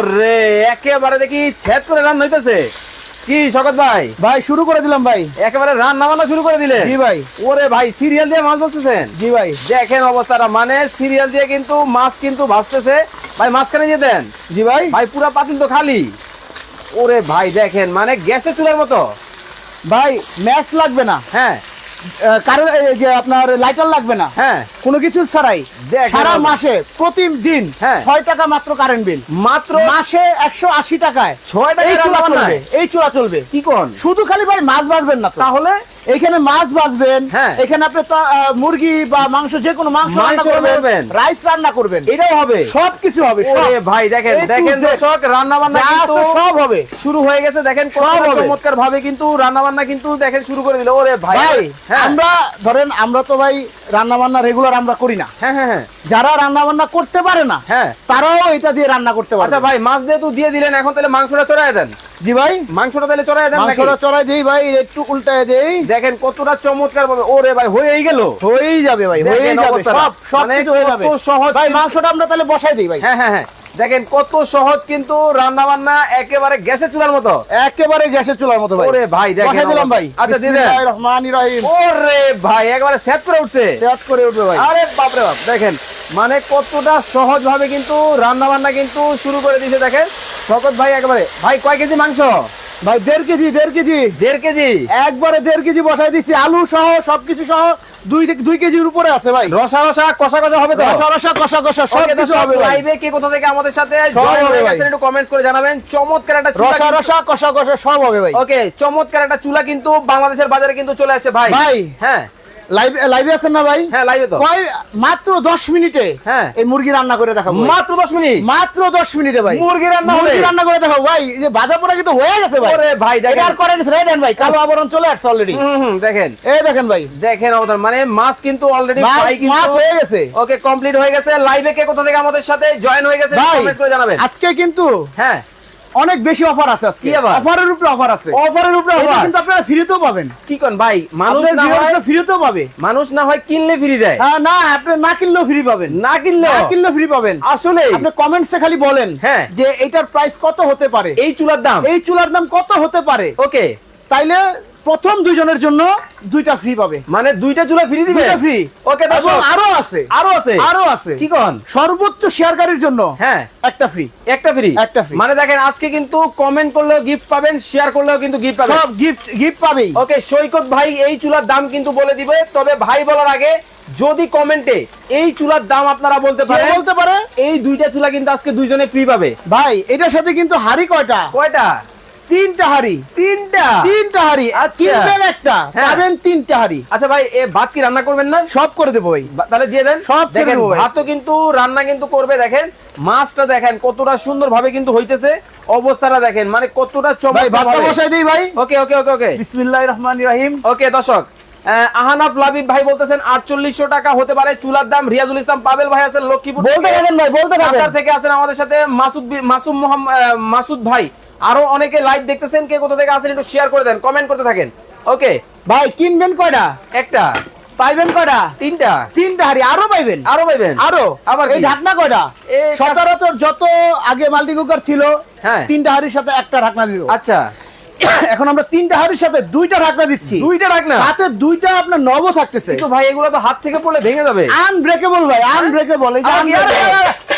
ওরে একেবারে দেখি ছেদ করে রান্না হইতেছে। কি শকত ভাই? ভাই শুরু করে দিলাম ভাই। একেবারে রান্না বান্না শুরু করে দিলে জি ভাই। ওরে ভাই সিরিয়াল দিয়ে মাছ বলতেছেন জি ভাই। দেখেন অবস্থাটা মানে সিরিয়াল দিয়ে কিন্তু মাছ কিন্তু ভাসতেছে। ভাই মাঝখানে দিয়ে দেন। জি ভাই। ভাই পুরা পাতিল তো খালি। ওরে ভাই দেখেন মানে গ্যাসের চুলার মতো। ভাই ম্যাচ লাগবে না। হ্যাঁ। কারণ এই যে আপনার লাইটার লাগবে না। হ্যাঁ। কোনো কিছু ছাড়াই সারা মাসে প্রতিদিন হ্যাঁ। ছয় টাকা মাত্র কারেন্ট বিল মাত্র মাসে একশো আশি টাকায়। ছয় টাকা এই চুলা চলবে এই চুলা চলবে। কি কোন? শুধু খালি ভাই মাছ বাঁচবেন না তাহলে এখানে মাছ ভাজবেন হ্যাঁ। এখানে আপনি মুরগি বা মাংস যে কোনো মাংস রান্না করবেন। রাইস রান্না করবেন। এটাও হবে। সব। কিছু হবে ভাই দেখেন দেখেন দর্শক রান্না বান্না কিন্তু সব হবে। শুরু হয়ে গেছে দেখেন সব চমৎকার ভাবে কিন্তু রান্না বান্না কিন্তু দেখেন শুরু করে দিল। ওরে ভাই ভাই হ্যাঁ। আমরা ধরেন আমরা তো ভাই রান্না বান্না রেগুলার আমরা করি না। হ্যাঁ হ্যাঁ হ্যাঁ। যারা রান্না বান্না করতে পারে না হ্যাঁ। তারাও এটা দিয়ে রান্না করতে পারে আচ্ছা ভাই মাছ দিয়ে তো দিয়ে দিলেন এখন তাহলে মাংসটা চড়াই দেন। জি ভাই। মাংসটা তাহলে চড়াই দেন মাংসটা চড়াই দেই ভাই একটু উল্টায় দেই। দেখেন কতটা চমৎকার ভাবে ওরে ভাই হয়েই গেল। হয়েই যাবে ভাই হয়েই যাবে সব সব মানে কিছু হয়ে যাবে। সহজ ভাই মাংসটা আমরা তাহলে বসাই দিই ভাই। হ্যাঁ হ্যাঁ হ্যাঁ। দেখেন কত সহজ কিন্তু রান্না বান্না একেবারে গ্যাসের চুলার মতো। একেবারে গ্যাসের চুলার মতো ভাই। ওরে ভাই দেখেন দিলাম ভাই। আচ্ছা বিসমিল্লাহির রহমানির রহিম। ওরে ভাই একবারে সেট করে উঠছে। সেট করে উঠবে ভাই। আরে বাপরে বাপ দেখেন মানে কতটা সহজ ভাবে কিন্তু রান্না বান্না কিন্তু শুরু করে দিয়েছে দেখেন। শকত ভাই একবারে। ভাই কয় কেজি মাংস? ভাই দেড় কেজি দেড় কেজি। দেড় কেজি? একবারে দেড় কেজি বসাই দিচ্ছি। আলু সহ সবকিছু সহ দুই দুই কেজির উপরে আছে ভাই। রসা রসা কষা কষা হবে তো? রসা রসা কষা কষা সব কিছু হবে ভাই। কে কোথা থেকে আমাদের সাথে একটু কমেন্টস করে জানাবেন। চমৎকার একটা চুলা রসা রসা কষা কষা সব হবে ভাই। ওকে চমৎকার একটা চুলা কিন্তু বাংলাদেশের বাজারে কিন্তু চলে আসে ভাই। ভাই হ্যাঁ। লাইভ লাইভে আছেন না ভাই? হ্যাঁ লাইভে তো। কয় মাত্র 10 মিনিটে হ্যাঁ। এই মুরগি রান্না করে দেখাবো মাত্র দশ মিনিট? মাত্র 10 মিনিটে ভাই। মুরগি রান্না হবে? মুরগি রান্না করে দেখাবো ভাই। এই যে বাজা পোড়া কিন্তু হয়ে গেছে ভাই। ওরে ভাই দেখেন। আর করে গেছে দেন ভাই। কালো আবরণ চলে আসছে অলরেডি হুম, দেখেন। এই দেখেন ভাই। দেখেন অবদান মানে মাছ কিন্তু অলরেডি মাছ- কিন্তু মাছ হয়ে গেছে। ওকে কমপ্লিট হয়ে গেছে। লাইভে কে কোথা থেকে আমাদের সাথে জয়েন হয়ে গেছে ভাই কমেন্ট করে জানাবেন। আজকে কিন্তু হ্যাঁ। অনেক বেশি অফার আছে আজকে। অফারের উপরে অফার আছে। অফারের উপরে অফার কিন্তু আপনারা ফ্রিতেও পাবেন। কি কোন ভাই মানুষ না হয় ফ্রিতেও পাবে। মানুষ না হয় কিনলে ফ্রি দেয়। হ্যাঁ, না আপনি না কিনলেও ফ্রি পাবেন। না কিনলে না কিনলে ফ্রি পাবেন। আসলে আপনি কমেন্টসে খালি বলেন হ্যাঁ। যে এটার প্রাইস কত হতে পারে? এই চুলার দাম? এই চুলার দাম কত হতে পারে? ওকে তাইলে প্রথম দুইজনের জন্য দুইটা ফ্রি পাবে। মানে দুইটা চুলা ফ্রি দিবে? দুইটা ফ্রি ওকে দর্শক আরও আছে। আরও আছে? আরও আছে। কি কোন? সর্বোচ্চ শেয়ারকারীর জন্য হ্যাঁ। একটা ফ্রি একটা ফ্রি একটা free। মানে দেখেন আজকে কিন্তু কমেন্ট করলেও গিফট পাবেন শেয়ার করলেও কিন্তু গিফট পাবেন। সব গিফট গিফট পাবেই। ওকে সৈকত ভাই এই চুলার দাম কিন্তু বলে দিবে। তবে ভাই বলার আগে যদি কমেন্টে এই চুলার দাম আপনারা বলতে পারেন বলতে পারে? এই দুইটা চুলা কিন্তু আজকে দুইজনে ফ্রি পাবে। ভাই এটার সাথে কিন্তু হাড়ি কয়টা? কয়টা? তিনটা হাড়ি। তিনটা? তিনটা হাড়ি। আর আচ্ছা। কিনবেন একটা। হ্যাঁ। পাবেন তিনটা হাড়ি। আচ্ছা ভাই এ ভাত কি রান্না করবেন না? সব করে দেবো ভাই। তাহলে দিয়ে দেন। সব ছেড়ে দেখেন দেবো ভাই। ভাতও কিন্তু রান্না কিন্তু করবে দেখেন। মাছটা দেখেন কতটা সুন্দর ভাবে কিন্তু হইতেছে। অবস্থাটা দেখেন মানে কতটা ভাই ভাতটা চমৎকার বসাই দেই ভাই। ওকে ওকে ওকে ওকে। বিসমিল্লাহির রহমানির রহিম। ওকে দর্শক আহানাফ লাবিব ভাই বলতেছেন আটচল্লিশশো টাকা হতে পারে চুলার দাম। রিয়াজুল ইসলাম পাবেল ভাই আছেন লক্ষ্মীপুর বলতে। থাকেন ভাই বলতে থাকেন। থেকে আছেন আমাদের সাথে মাসুদ মাসুম মোহাম্মদ মাসুদ ভাই। আরও অনেকে লাইভ দেখতেছেন কে কোথা থেকে আছেন একটু শেয়ার করে দেন কমেন্ট করতে থাকেন। ওকে ভাই কিনবেন কয়টা? একটা। পাইবেন কয়টা? তিনটা। তিনটা হাড়ি আরও পাইবেন? আরও পাইবেন। আরও? আবার এই ঢাকনা কয়টা? সচরাচর যত আগে মাল্টি কুকার ছিল হ্যাঁ। তিনটা হাড়ির সাথে একটা ঢাকনা দিল আচ্ছা। এখন আমরা তিনটা হাড়ির সাথে দুইটা ঢাকনা দিচ্ছি। দুইটা রাখ না সাথে দুইটা আপনার নব থাকতেছে। কিন্তু ভাই এগুলো তো হাত থেকে পড়লে ভেঙে যাবে। আনব্রেকেবল ভাই আনব্রেকেবল এই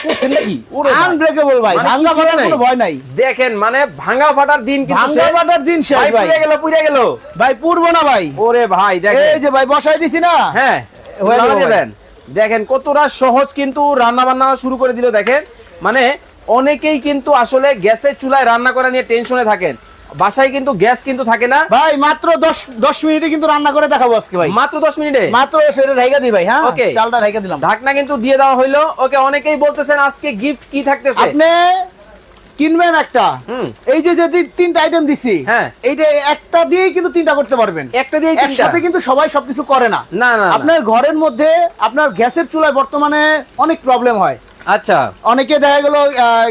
যে আরে, আরে, আরে, আরে, করছেন নাকি? আনব্রেকেবল ভাই ফাটার কোনো ভয় নাই। দেখেন মানে ভাঙা ফাটার দিন কিন্তু ভাঙ্গা ফাটার দিন শেষ ভাই ভাই। পুড়ে গেল পুড়ে গেল। ভাই পুরবো না ভাই। ওরে ভাই এই যে ভাই বসাই দিছি না। হ্যাঁ যাবে লাগাতে ভাই। দেন। দেখেন কতটা সহজ কিন্তু রান্না বান্না শুরু করে দিল দেখেন। মানে অনেকেই কিন্তু আসলে গ্যাসের চুলায় রান্না করা নিয়ে টেনশনে থাকেন। বাসায় কিন্তু গ্যাস কিন্তু থাকে না। ভাই মাত্র দশ দশ মিনিটে কিন্তু রান্না করে দেখাবো আজকে ভাই। মাত্র দশ মিনিটে? মাত্র সেটা ঢাইকা দিই ভাই হ্যাঁ. চালটা ঢাইকা দিলাম। ঢাকনা কিন্তু দিয়ে দেওয়া হইল। ওকে অনেকেই বলতেছেন আজকে গিফট কি থাকতেছে? আপনি কিনবেন একটা। এই যে যদি তিনটা আইটেম দিছি হ্যাঁ। এইটা একটা দিয়েই কিন্তু তিনটা করতে পারবেন। একটা দিয়ে একসাথে কিন্তু সবাই সবকিছু করে না। না। আপনার ঘরের মধ্যে আপনার গ্যাসের চুলায় বর্তমানে অনেক প্রবলেম হয়। আচ্ছা। অনেকে দেখা গেল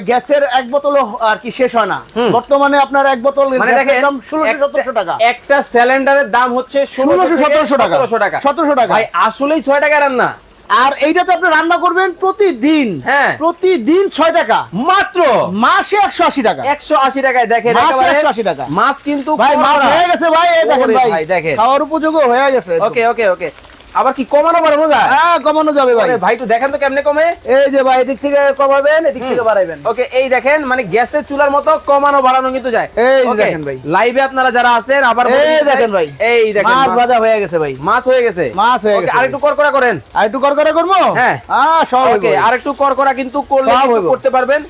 গ্যাসের এক বোতল আর কি শেষ হয় না। বর্তমানে আপনার এক বোতল মানে গ্যাসের দাম ষোলোশো একটা- সতেরোশো টাকা। একটা সিলিন্ডারের দাম হচ্ছে ষোলোশো ষোলোশো সতেরোশো টাকা। সতেরোশো টাকা। সতেরোশো টাকা। ভাই আসলেই ছয় টাকা রান্না। আর এইটাতে আপনি রান্না করবেন প্রতিদিন। হ্যাঁ। প্রতিদিন ছয় টাকা। মাত্র? মাসে একশো আশি টাকা। একশো আশি টাকায় দেখেন মাসে একেবারে 180 টাকা। মাছ কিন্তু ভাই মাছ হয়ে গেছে ভাই দেখেন ভাই। ভাই, দেখেন। খাওয়ার উপযোগী হয়ে গেছে। ওকে ওকে ওকে। আবার কি কমানো বাড়ানো যায়? হ্যাঁ কমানো যাবে ভাই। ভাই একটু দেখেন তো কেমনে কমে। এই যে ভাই এদিক থেকে কমাবেন এদিক থেকে বাড়াইবেন। ওকে এই দেখেন মানে গ্যাসের চুলার মতো কমানো বাড়ানো কিন্তু যায়। এই দেখেন ভাই। লাইভে আপনারা যারা আছেন আবার এই দেখেন ভাই। এই দেখেন মাছ ভাজা হয়ে গেছে ভাই। মাছ হয়ে গেছে। মাছ হয়ে গেছে আরেকটু করকরা করেন। আর একটু করকরা করব? হ্যাঁ। হ্যাঁ সব ওকে ভাই। আর একটু করকরা কিন্তু করলে করতে পারবেন।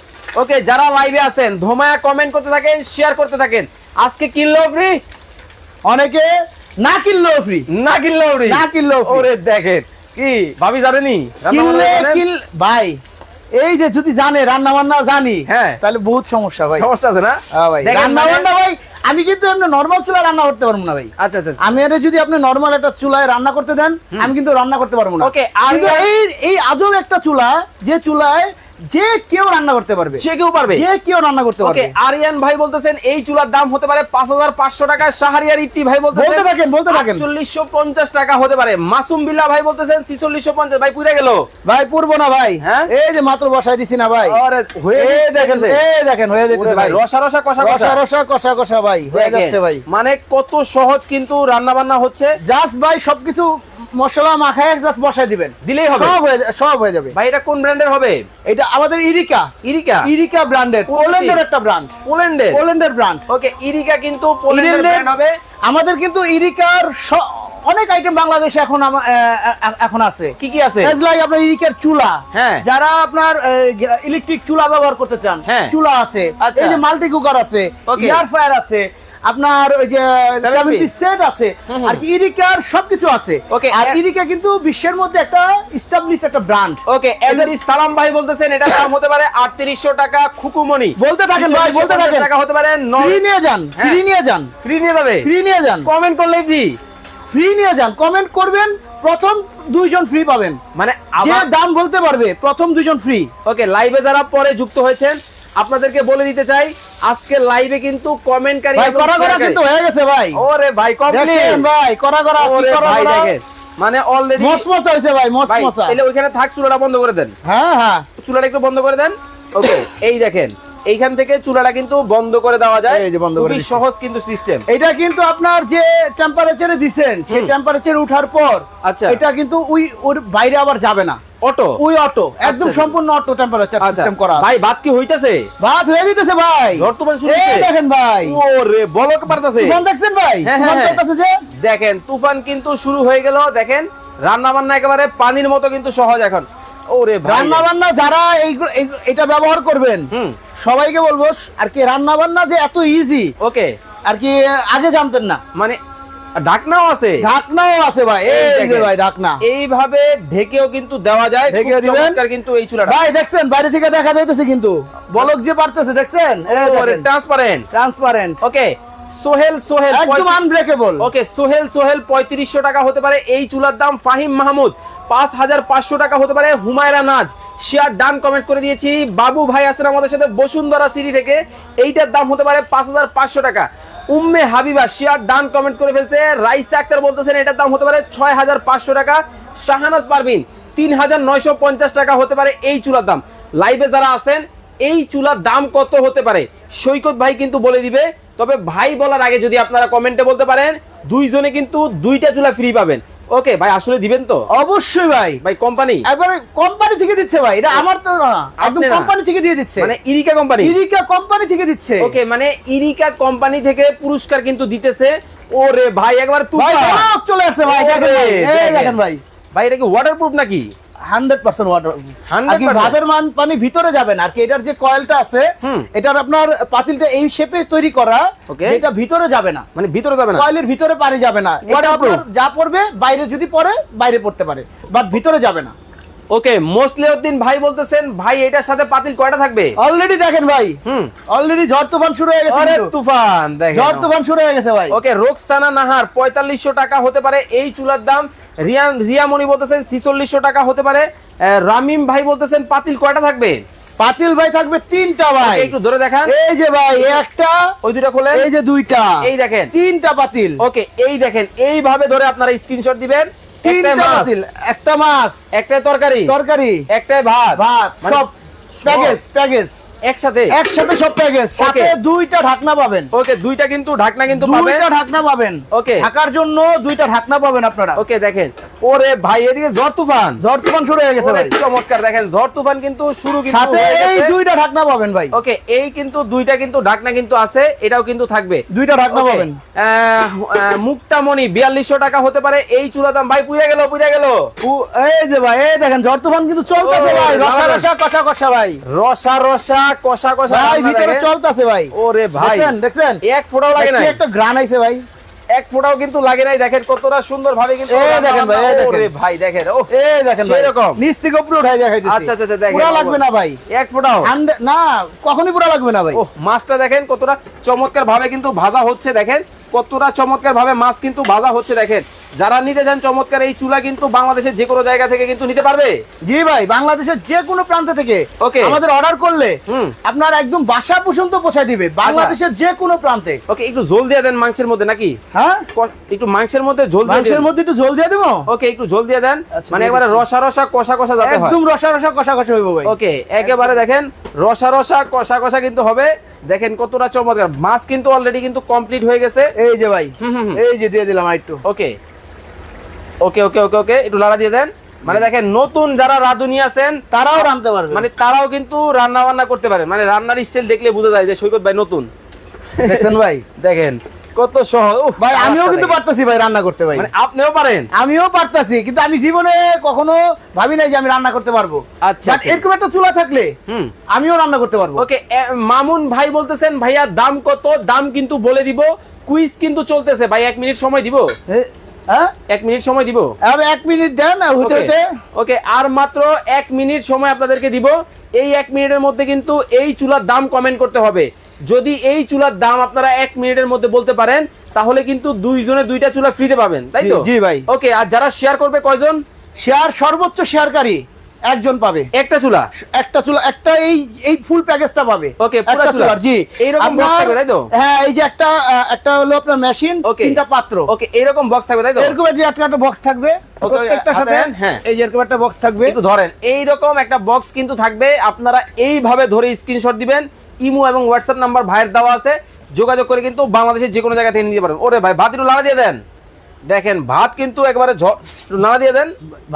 ওকে যারা লাইভে আছেন ধোমায়া কমেন্ট করতে থাকেন শেয়ার করতে থাকেন। আজকে কিনলো ফ্রি অনেকে না কিনলেও ফ্রি না কিনলেও ফ্রি না কিনলেও ওরে দেখেন কি? ভাবি জানেনি? কিনলে ভাই এই যে যদি জানে রান্না বান্না জানি হ্যাঁ। তাহলে বহুত সমস্যা ভাই। সমস্যা আছে না? হ্যাঁ ভাই। রান্না মানে- বান্না ভাই আমি কিন্তু এমনি নর্মাল চুলা রান্না করতে পারব না ভাই। আচ্ছা আচ্ছা আমি আরে যদি আপনি নর্মাল একটা চুলায় রান্না করতে দেন আমি কিন্তু রান্না করতে পারব না। আর- এই এই আজব একটা চুলা যে চুলায় যে কেউ রান্না করতে পারবে। সে কেউ পারবে। যে কেউ রান্না করতে পারবে। আরিয়ান ভাই বলতেছেন এই চুলার দাম হতে পারে পাঁচ হাজার পাঁচশো টাকা। শাহরিয়ার ইটি ভাই বলতেছেন বলতে থাকেন বলতে থাকেন। চল্লিশশো পঞ্চাশ টাকা হতে পারে। মাসুম বিল্লা ভাই বলতেছেন ছিচল্লিশশো পঞ্চাশ। ভাই পুরে গেল। ভাই পূর্ব না ভাই। হ্যাঁ? এই যে মাত্র বসাই দিছি না ভাই। আরে হয়ে দেখেন এই দেখেন হয়ে ভাই। ভাই রসা রসা কষা কষা। রসা কষা কষা ভাই হয়ে যাচ্ছে ভাই। মানে কত সহজ কিন্তু রান্না বান্না হচ্ছে। জাস্ট ভাই সবকিছু মশলা মাখায় জাস্ট বসাই দিবেন। দিলেই হবে। সব হয়ে সব হয়ে যাবে। ভাই এটা কোন ব্র্যান্ডের হবে? এটা আমাদের ইরিকা। ইরিকা? ইরিকা ব্র্যান্ডের পোল্যান্ডের একটা ব্র্যান্ড পোল্যান্ডের পোল্যান্ডের ব্র্যান্ড ওকে ইরিকা কিন্তু পোল্যান্ডের ব্র্যান্ড হবে। আমাদের কিন্তু ইরিকার অনেক আইটেম বাংলাদেশে এখন এখন আছে। কি কি আছে? Like আপনার ইরিকার চুলা। হ্যাঁ। যারা আপনার ইলেকট্রিক চুলা ব্যবহার করতে চান হ্যাঁ। চুলা আছে। আচ্ছা। এই যে মাল্টি কুকার আছে এয়ার ফায়ার আছে আপনার ওই যে Seven সেভেন piece। সেট আছে। আর কি ইরিকার সবকিছু আছে। ওকে আর ইরিকা কিন্তু বিশ্বের মধ্যে একটা স্টাবলিশ একটা ব্র্যান্ড ওকে এমডি সালাম ভাই বলতেছেন এটা দাম হতে পারে আটত্রিশশো টাকা খুকুমনি বলতে থাকেন ভাই বলতে থাকেন। টাকা হতে পারে ফ্রি নিয়ে যান হ্যাঁ। ফ্রি নিয়ে যান। ফ্রি নিয়ে যাবে? ফ্রি নিয়ে যান। কমেন্ট করলে ফ্রি ফ্রি নিয়ে যান কমেন্ট করবেন প্রথম দুইজন ফ্রি পাবেন। মানে যে দাম বলতে পারবে প্রথম দুইজন ফ্রি ওকে লাইভে যারা পরে যুক্ত হয়েছেন আপনাদেরকে বলে দিতে চাই আজকে লাইভে কিন্তু কমেন্টকারী ভাই করা করা কিন্তু হয়ে গেছে ভাই। ওরে ভাই কমপ্লিট দেখেন ভাই করা করা কি করা ভাই দেখেন। মানে অলরেডি মসমসা হয়েছে ভাই মসমসা। তাহলে ওইখানে থাক চুলাটা বন্ধ করে দেন। হ্যাঁ হ্যাঁ। চুলাটা একটু বন্ধ করে দেন। ওকে এই দেখেন এইখান থেকে চুলাটা কিন্তু বন্ধ করে দেওয়া যায়। এই যে বন্ধ করে খুবই সহজ কিন্তু সিস্টেম এটা কিন্তু আপনার যে টেম্পারেচারে দিছেন সেই। টেম্পারেচার উঠার পর আচ্ছা। এটা কিন্তু ওই ওর বাইরে আবার যাবে না। অটো? ওই অটো একদম আচ্ছা। সম্পূর্ণ অটো টেম্পারেচার আচ্ছা সিস্টেম করা ভাই ভাত কি হইতাছে? ভাত হয়ে দিতেছে ভাই। বর্তমান দেখেন ভাই। ওরে বলক পারতাছে তুফান দেখছেন ভাই? হ্যাঁ, তুফান হ্যাঁ। যে? দেখেন তুফান কিন্তু শুরু হয়ে গেল দেখেন। রান্না বান্না একেবারে পানির মতো কিন্তু সহজ এখন। ওরে ভাই। রান্না বান্না যারা এই- এটা ব্যবহার করবেন সবাইকে বলব আর কি রান্না বান্না যে এত ইজি ওকে। আর কি আগে জানতেন না। মানে ঢাকনাও আছে। ঢাকনাও আছে ভাই। এই যে ভাই ঢাকনা। এইভাবে ঢেকেও কিন্তু দেওয়া যায়। খুব দিবেন। কিন্তু এই চুলাটা। ভাই দেখছেন? বাইরে থেকে দেখা যাইতেছে কিন্তু। বলক যে পারতেছে দেখছেন? Transparent transparent okay Sohel Sohel একদম আনব্রেকেবল ওকে সোহেল সোহেল পঁয়ত্রিশশো টাকা হতে পারে। এই চুলার দাম ফাহিম মাহমুদ। পাঁচ হাজার পাঁচশো টাকা হতে পারে Humaira Naz. Share done comment করে দিয়েছি। বাবু ভাই আছেন আমাদের সাথে বসুন্ধরা সিটি থেকে। এইটার দাম হতে পারে পাঁচ হাজার পাঁচশো টাকা। Umme Habiba share done comment করে ফেলছে। রাইসা আক্তার বলতেছেন, এটার দাম হতে পারে ছয় হাজার পাঁচশো টাকা। শাহানাজ পারবিন তিন হাজার নয়শো পঞ্চাশ টাকা হতে পারে এই চুলার দাম। লাইভে যারা আছেন, এই চুলার দাম কত হতে পারে? সৈকত ভাই কিন্তু বলে দিবে। তবে ভাই বলার আগে যদি আপনারা কমেন্টে বলতে পারেন, দুইজনে কিন্তু দুইটা চুলা ফ্রি পাবেন। ওকে ভাই আসলে দিবেন তো? অবশ্যই ভাই। ভাই কোম্পানি একবারে কোম্পানি থেকে দিচ্ছে ভাই এটা আমার তো না একদম কোম্পানি থেকে দিয়ে দিচ্ছে। মানে ইরিকা কোম্পানি ইরিকা কোম্পানি থেকে দিচ্ছে। ওকে মানে ইরিকা কোম্পানি থেকে পুরস্কার কিন্তু দিতেছে। ওরে ভাই একবার তুই চলে আসছে ভাই দেখেন ভাই। এই দেখেন। ভাই। ভাই এটা কি ওয়াটারপ্রুফ নাকি? হান্ড্রেড পার্সেন্ট ওয়াটার 100% ভাতের মান পানি ভিতরে যাবে না আর কি এটার যে কয়েলটা আছে এটার আপনার পাতিলটা এই শেপে তৈরি করা. এটা ভিতরে যাবে না। মানে ভিতরে যাবে না? কয়েলের ভিতরে পানি যাবে না। যা পড়বে বাইরে যদি পড়ে বাইরে পড়তে পারে বা ভিতরে যাবে না। ওকে মোসলেউদ্দিন ভাই বলতেছেন ভাই এটার সাথে পাতিল কয়টা থাকবে? অলরেডি দেখেন ভাই। হুম। অলরেডি ঝড় তুফান শুরু হয়ে গেছে আরে তুফান দেখেন। ঝড় তুফান শুরু হয়ে গেছে ভাই। ওকে রোকসানা নাহার পঁয়তাল্লিশশো টাকা হতে পারে এই চুলার দাম। রিয়ান রিয়ামণি বলতেছেন ছিচল্লিশশো টাকা হতে পারে। রামিম ভাই বলতেছেন পাতিল কয়টা থাকবে? পাতিল ভাই থাকবে তিনটা ভাই। একটু ধরে দেখান। এই যে ভাই একটা ওই দুটা খোলেন। এই যে দুইটা। এই দেখেন। তিনটা পাতিল। ওকে এই দেখেন এইভাবে ধরে আপনারা স্ক্রিনশট দিবেন। তিনটা মাছ। পাতিল একটা মাছ। একটাই তরকারি। তরকারি। একটা ভাত। ভাত মানে সব প্যাকেজ প্যাকেজ একসাথে? একসাথে সব প্যাকেজ সাথে দুইটা ঢাকনা পাবেন। ওকে দুইটা কিন্তু ঢাকনা কিন্তু পাবে দুইটা ঢাকনা পাবেন। Okay. ঢাকার জন্য দুইটা ঢাকনা পাবেন আপনারা। ওকে দেখেন। ওরে ভাই এদিকে ঝড় তুফান। ঝড় তুফান শুরু হয়ে গেছে ভাই। চমৎকার দেখেন ঝড় তুফান কিন্তু শুরু কিন্তু সাথে এই দুইটা ঢাকনা পাবেন ভাই। ওকে এই কিন্তু দুইটা কিন্তু ঢাকনা কিন্তু আছে এটাও কিন্তু থাকবে। দুইটা ঢাকনা পাবেন। মুক্তামণি বিয়াল্লিশশো টাকা হতে পারে। এই চুলা দাম ভাই পুড়ে গেল পুড়ে গেল। এই যে ভাই এই দেখেন ঝড় তুফান কিন্তু চলতেছে ভাই। রসা রসা কষা কষা ভাই। রসা রসা কষা কষা ভাই ভিতরে। চলতেছে ভাই। ওরে ভাই। দেখেন দেখেন এক ফোঁটাও লাগে না একটা গ্রান আইছে ভাই। এক ফোঁটাও কিন্তু লাগে নাই। দেখেন কতটা সুন্দর ভাবে কিন্তু এই দেখেন ভাই, এই দেখেন। ওরে ভাই দেখেন ও এই দেখেন ভাই। এরকম নিচ থেকে উপরে উঠাই দেখাই আচ্ছা, আচ্ছা, আচ্ছা, দেখেন, পুরো লাগবে না ভাই। এক ফোঁটাও। না কখনই পুরো লাগবে না ভাই। ও মাছটা দেখেন কতটা চমৎকার ভাবে কিন্তু ভাজা হচ্ছে দেখেন। কতটা চমৎকার ভাবে মাছ কিন্তু ভাজা হচ্ছে দেখেন। যারা নিতে চান চমৎকার এই চুলা কিন্তু বাংলাদেশের যে কোনো জায়গা থেকে কিন্তু নিতে পারবে। জি ভাই বাংলাদেশের যে কোনো প্রান্ত থেকে Okay. আমাদের অর্ডার করলে আপনার একদম বাসা পর্যন্ত পৌঁছে দিবে বাংলাদেশের যে কোনো প্রান্তে। ওকে একটু ঝোল দিয়ে দেন মাংসের মধ্যে নাকি? হ্যাঁ? একটু মাংসের মধ্যে ঝোল মাংসের মধ্যে একটু ঝোল দিয়ে দেবো? ওকে একটু ঝোল দিয়ে দেন। আচ্ছা, মানে একবারে রসা রসা কষা কষা যাতে হয়। একদম রসা রসা কষা কষা হইব ভাই। ওকে একেবারে দেখেন রসা রসা কষা কষা কিন্তু হবে। দেখেন কতটা চমৎকার। মাছ কিন্তু অলরেডি কিন্তু কমপ্লিট হয়ে গেছে। এই যে ভাই। এই যে দিয়ে দিলাম একটু ওকে। ওকে ওকে ওকে ওকে একটু লাড়া দিয়ে দেন। মানে দেখেন নতুন যারা রাঁধুনি আছেন তারাও রাঁধতে পারবে। মানে তারাও কিন্তু রান্না বান্না করতে পারে মানে রান্নার স্টাইল দেখলে বোঝা যায় যে সৈকত ভাই নতুন। দেখেন ভাই? দেখেন। কত সহজ ভাই আমিও কিন্তু পারতাছি ভাই রান্না করতে ভাই। মানে আপনিও পারেন? আমিও পারতাছি কিন্তু আমি জীবনে কখনো ভাবি নাই যে আমি রান্না করতে পারব। আচ্ছা, আচ্ছা। এরকম একটা চুলা থাকলে আমিও রান্না করতে পারব। ওকে মামুন ভাই বলতেছেন ভাইয়া দাম কত? দাম কিন্তু বলে দিব। কুইজ কিন্তু চলতেছে। ভাই এক মিনিট সময় দিব? হ্যাঁ এক মিনিট সময় দিব। আর এক মিনিট দেন হইতে হইতে। ওকে আর মাত্র এক মিনিট সময় আপনাদেরকে দিব। এই এক মিনিটের মধ্যে কিন্তু এই চুলার দাম কমেন্ট করতে হবে। যদি এই চুলার দাম আপনারা এক মিনিটের মধ্যে বলতে পারেন তাহলে কিন্তু দুইজনে দুইটা চুলা ফ্রিতে পাবেন তাই তো জি, ভাই। ওকে আর যারা শেয়ার করবে কয়জন শেয়ার সর্বোচ্চ শেয়ারকারী একজন পাবে একটা চুলা একটা চুলা একটা এই এই ফুল প্যাকেজটা পাবে পুরা একটা চুলা। জি এইরকম আপনার- থাকবে, তাই তো? হ্যাঁ এই যে একটা একটা হলো আপনার মেশিন. তিনটা পাত্র ওকে এরকম বক্স থাকবে তাই তো এরকম একটা একটা বক্স থাকবে Okay, প্রত্যেকটার সাথে হ্যাঁ। এই যে এরকম একটা বক্স থাকবে একটু ধরেন এইরকম একটা বক্স কিন্তু থাকবে আপনারা এইভাবে ধরে স্ক্রিনশট দিবেন ইমো এবং হোয়াটসঅ্যাপ নাম্বার ভাইয়ের দেওয়া আছে। যোগাযোগ করে কিন্তু বাংলাদেশের যে কোনো জায়গা থেকে নিতে পারেন। ওরে ভাই ভাত একটু লাড়া দিয়ে দেন। দেখেন ভাত কিন্তু একবারে নাড়া দিয়ে দেন।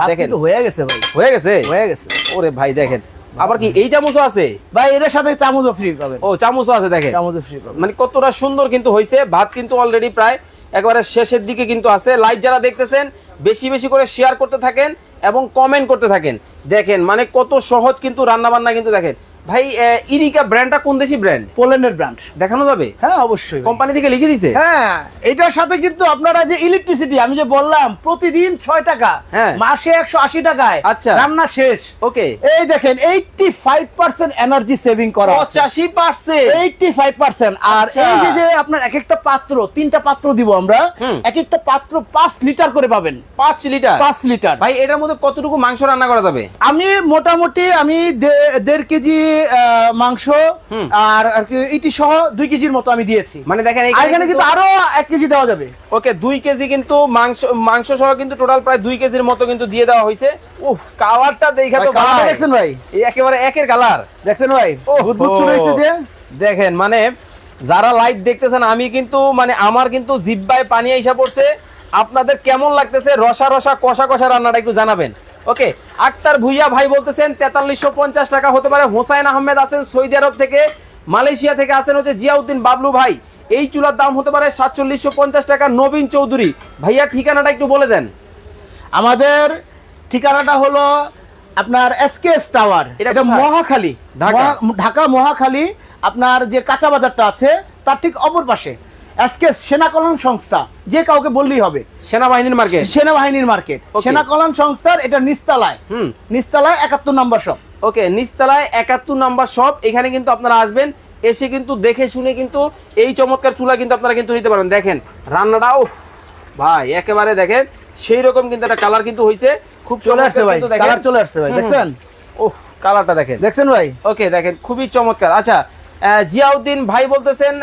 দেখেন। কিন্তু হয়ে গেছে ভাই। হয়ে গেছে? হয়ে গেছে। ওরে ভাই দেখেন। আবার কি এই চামচও আছে? ভাই এর সাথে চামচও ফ্রি পাবেন। ও চামচও আছে দেখেন। চামচও ফ্রি পাবেন। মানে কতটা সুন্দর কিন্তু হয়েছে ভাত কিন্তু অলরেডি প্রায় একবারে শেষের দিকে কিন্তু আছে। লাইভ যারা দেখতেছেন বেশি বেশি করে শেয়ার করতে থাকেন এবং কমেন্ট করতে থাকেন। দেখেন মানে কত সহজ কিন্তু রান্না বান্না কিন্তু দেখেন। ভাই ইরিকা ব্র্যান্ডটা কোন দেশি ব্র্যান্ড পোল্যান্ডের ব্র্যান্ড দেখানো যাবে? হ্যাঁ অবশ্যই কোম্পানি থেকে লিখে দিছে? হ্যাঁ এটার সাথে কিন্তু আপনারা যে ইলেকট্রিসিটি আমি যে বললাম প্রতিদিন ছয় টাকা হ্যাঁ। মাসে একশো আশি টাকায় আচ্ছা। রান্না শেষ। ওকে। এই দেখেন eighty five percent energy saving করা পঁচাশি পার্সেন্ট এইটটি ফাইভ পার্সেন্ট আর আচ্ছা। এই যে যে আপনার এক একটা পাত্র তিনটা পাত্র দিব আমরা এক একটা পাত্র পাঁচ লিটার করে পাবেন। পাঁচ লিটার? পাঁচ লিটার। ভাই এটার মধ্যে কতটুকু মাংস রান্না করা যাবে? আমি মোটামুটি আমি দেড় কেজি মাংস আর আর কি সহ দুই কেজির মতো আমি দিয়েছি। মানে দেখেন এখানে কিন্তু আরও এক কেজি দেওয়া যাবে। ওকে দুই কেজি কিন্তু মাংস মাংস সহ কিন্তু টোটাল প্রায় দুই কেজির মতো কিন্তু দিয়ে দেওয়া হয়েছে উফ কালারটা দেখে তো ভাই, দেখছেন ভাই? এই একেবারে একের কালার। দেখছেন ভাই? ওহো। বুদবুদ শুরু হয়েছে যে। দেখেন মানে যারা লাইভ দেখতেছেন আমি কিন্তু মানে আমার কিন্তু জিব্বায় পানি আইসা পড়ছে। আপনাদের কেমন লাগতেছে? রসা রসা কষা কষা রান্নাটা একটু জানাবেন। ওকে আক্তার ভুইয়া ভাই বলতেছেন তেতাল্লিশশো পঞ্চাশ টাকা হতে পারে। হোসাইন আহমেদ আছেন সৌদি আরব থেকে মালয়েশিয়া থেকে আছেন হচ্ছে জিয়াউদ্দিন বাবলু ভাই। এই চুলার দাম হতে পারে সাতচল্লিশশো পঞ্চাশ টাকা নবীন চৌধুরী। ভাইয়া ঠিকানাটা একটু বলে দেন। আমাদের ঠিকানাটা হলো আপনার এসকেএস টাওয়ার এটা মহাখালী। ঢাকা? ঢাকা মহাখালী। আপনার যে কাঁচা বাজারটা আছে তার ঠিক অপর পাশে। এসকেএস সেনা কল্যাণ সংস্থা যে কাউকে বললেই হবে। সেনাবাহিনীর মার্কেট সেনাবাহিনীর মার্কেট সেনা কল্যাণ সংস্থার এটা নিস্তালায়। হুম। নিস্তালায় একাত্তর নম্বর সব ওকে নিচতলায় একাত্তর নাম্বার শপ এখানে কিন্তু আপনারা আসবেন এসে কিন্তু দেখে শুনে কিন্তু এই চমৎকার চুলা কিন্তু আপনারা কিন্তু নিতে পারবেন দেখেন রান্নাটাও ভাই একেবারে দেখেন সেই রকম কিন্তু একটা কালার কিন্তু হয়েছে খুব চলে আসছে ভাই কালার চলে আসছে ভাই দেখছেন? ওহ কালারটা দেখেন। দেখছেন ভাই? ওকে দেখেন খুবই চমৎকার। আচ্ছা জিয়াউদ্দিন ভাই বলতেছেন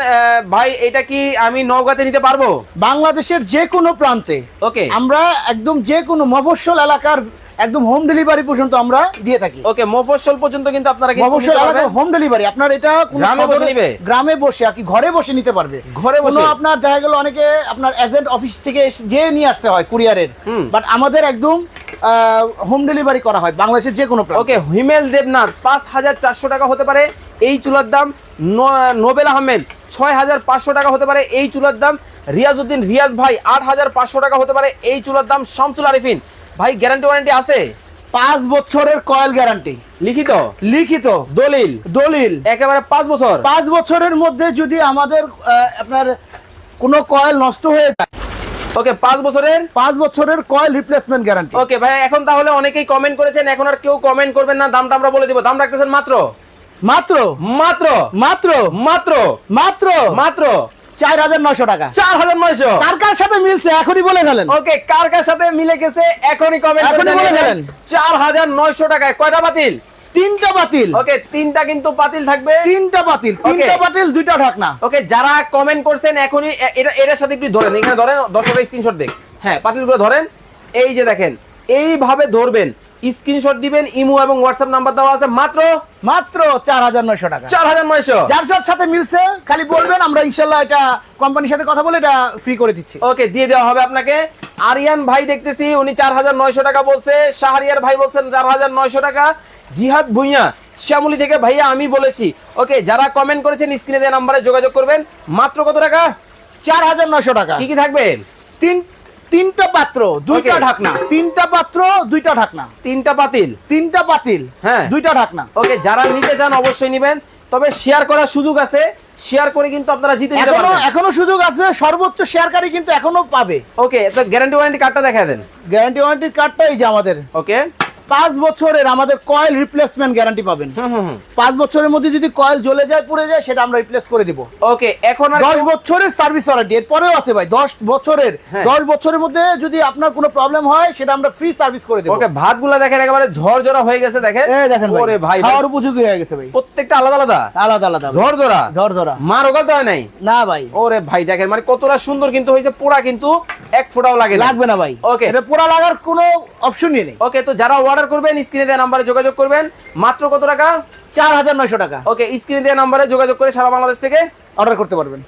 ভাই এটা কি আমি নওগাঁতে নিতে পারব? বাংলাদেশের যে কোনো প্রান্তে ওকে আমরা একদম যে কোনো মফস্বল এলাকার একদম হোম ডেলিভারি পর্যন্ত আমরা দিয়ে থাকি। ওকে মফস্বল পর্যন্ত কিন্তু আপনারা মফস্বল এলাকা হোম ডেলিভারি আপনার এটা কোনো গ্রামে বসে নিবে? গ্রামে বসে আর কি ঘরে বসে নিতে পারবে। ঘরে বসে? আপনার দেখা গেল অনেকে আপনার এজেন্ট অফিস থেকে যে নিয়ে আসতে হয় কুরিয়ারের বাট আমাদের একদম হোম ডেলিভারি করা হয় বাংলাদেশের যে কোনো প্রান্তে। ওকে হিমেল দেবনাথ পাঁচ হাজার চারশো টাকা হতে পারে। এই চুলার দাম নোবেল আহমেদ ছয় হাজার পাঁচশো টাকা হতে পারে এই চুলার দাম। রিয়াজউদ্দিন রিয়াজ ভাই আট হাজার পাঁচশো টাকা হতে পারে এই চুলার দাম। শামসুল আরিফিন ভাই গ্যারান্টি ওয়ারেন্টি আছে? পাঁচ বছরের কয়েল গ্যারান্টি লিখিত? লিখিত। দলিল? দলিল। একেবারে পাঁচ বছর? পাঁচ বছরের মধ্যে যদি আমাদের আপনার কোনো কয়েল নষ্ট হয়ে যায় ওকে পাঁচ বছরের? পাঁচ বছরের কয়েল রিপ্লেসমেন্ট গ্যারান্টি ওকে ভাই এখন তাহলে অনেকেই কমেন্ট করেছেন এখন আর কেউ কমেন্ট করবেন না দামটা আমরা বলে দিব। দাম রাখতেছেন মাত্র? মাত্র? মাত্র? মাত্র? মাত্র? মাত্র? মাত্র? চার হাজার নশো টাকা। চার হাজার নয়শো? কার কার সাথে মিলছে? এখনই বলে ফেলেন। ওকে কার কার সাথে মিলে গেছে? এখনই কমেন্ট এখনই বলে ফেলেন। চার হাজার নয়শো টাকায় কয়টা বাতিল? তিনটা বাতিল। ওকে তিনটা কিন্তু বাতিল থাকবে। তিনটা বাতিল। তিনটা বাতিল দুইটা ঢাকনা। ওকে যারা কমেন্ট করছেন এখনই এটা এটার সাথে একটু ধরেন। এখানে ধরেন দর্শকের স্ক্রিনশট দেখ। হ্যাঁ পাতিলগুলো ধরেন। এই যে দেখেন এইভাবে ধরবেন। স্ক্রিনশট দিবেন ইমো এবং হোয়াটসঅ্যাপ নাম্বার দেওয়া আছে মাত্র মাত্র চার হাজার নয়শো টাকা। চার হাজার নয়শো। যার যার সাথে মিলছে খালি বলবেন আমরা ইনশাল্লাহ এটা কোম্পানির সাথে কথা বলে এটা ফ্রি করে দিচ্ছি। ওকে দিয়ে দেওয়া হবে আপনাকে। আরিয়ান ভাই দেখতেছি উনি চার হাজার নয়শো টাকা বলছে। শাহরিয়ার ভাই বলছেন চার হাজার নয়শো টাকা। জিহাদ ভুইয়া শ্যামলি থেকে ভাইয়া আমি বলেছি। ওকে যারা কমেন্ট করেছেন স্ক্রিনে দেওয়া নাম্বারে যোগাযোগ করবেন। মাত্র কত টাকা? চার হাজার নয়শো টাকা। কি কি থাকবে? তিন তিনটা পাত্র দুইটা ঢাকনা। তিনটা পাত্র দুইটা ঢাকনা। তিনটা পাতিল। তিনটা পাতিল হ্যাঁ। দুইটা ঢাকনা। ওকে যারা নিতে চান অবশ্যই নেবেন। তবে শেয়ার করার সুযোগ আছে। শেয়ার করে কিন্তু আপনারা জিতে নিতে এখনও পারবেন। এখনও সুযোগ আছে। সর্বোচ্চ শেয়ারকারী কিন্তু এখনও পাবে। ওকে তো গ্যারান্টি ওয়ারেন্টি কার্ডটা দেখা দেন। গ্যারান্টি ওয়ারেন্টি কার্ডটা এই যে আমাদের। ওকে পাঁচ বছরের আমাদের কয়েল রিপ্লেসমেন্ট গ্যারান্টি পাবেন। পাঁচ বছরের মধ্যে যদি কয়েল জ্বলে যায় পুড়ে যায় সেটা আমরা রিপ্লেস করে দিব। ওকে এখন দশ বছরের সার্ভিস ওয়ারেন্টি এরপরেও আছে ভাই দশ বছরের হ্যাঁ। দশ বছরের মধ্যে যদি আপনার কোনো প্রবলেম হয় সেটা আমরা ফ্রি সার্ভিস করে দেবো। ওকে ভাতগুলা দেখেন একেবারে ঝরঝরা হয়ে গেছে দেখেন। এই দেখেন ওরে ভাই খাওয়ার উপযোগী হয়ে গেছে ভাই। প্রত্যেকটা আলাদা আলাদা? আলাদা আলাদা ভাই। ঝরঝরা? ঝরঝরা। মার ওগাতে হয় নাই? না ভাই। ওরে ভাই দেখেন মানে কতটা সুন্দর কিন্তু হয়েছে পোড়া কিন্তু এক ফোঁটাও লাগে লাগবে না ভাই। ওকে এটা পোড়া লাগার কোনো অপশনই নেই। ওকে তো যারা অর্ডার করবেন স্ক্রিনে দেওয়া নাম্বারে যোগাযোগ করবেন। মাত্র কত টাকা? চার হাজার নয়শো টাকা। ওকে স্ক্রিনে দেওয়া নাম্বারে যোগাযোগ করে সারা বাংলাদেশ থেকে অর্ডার করতে পারবেন।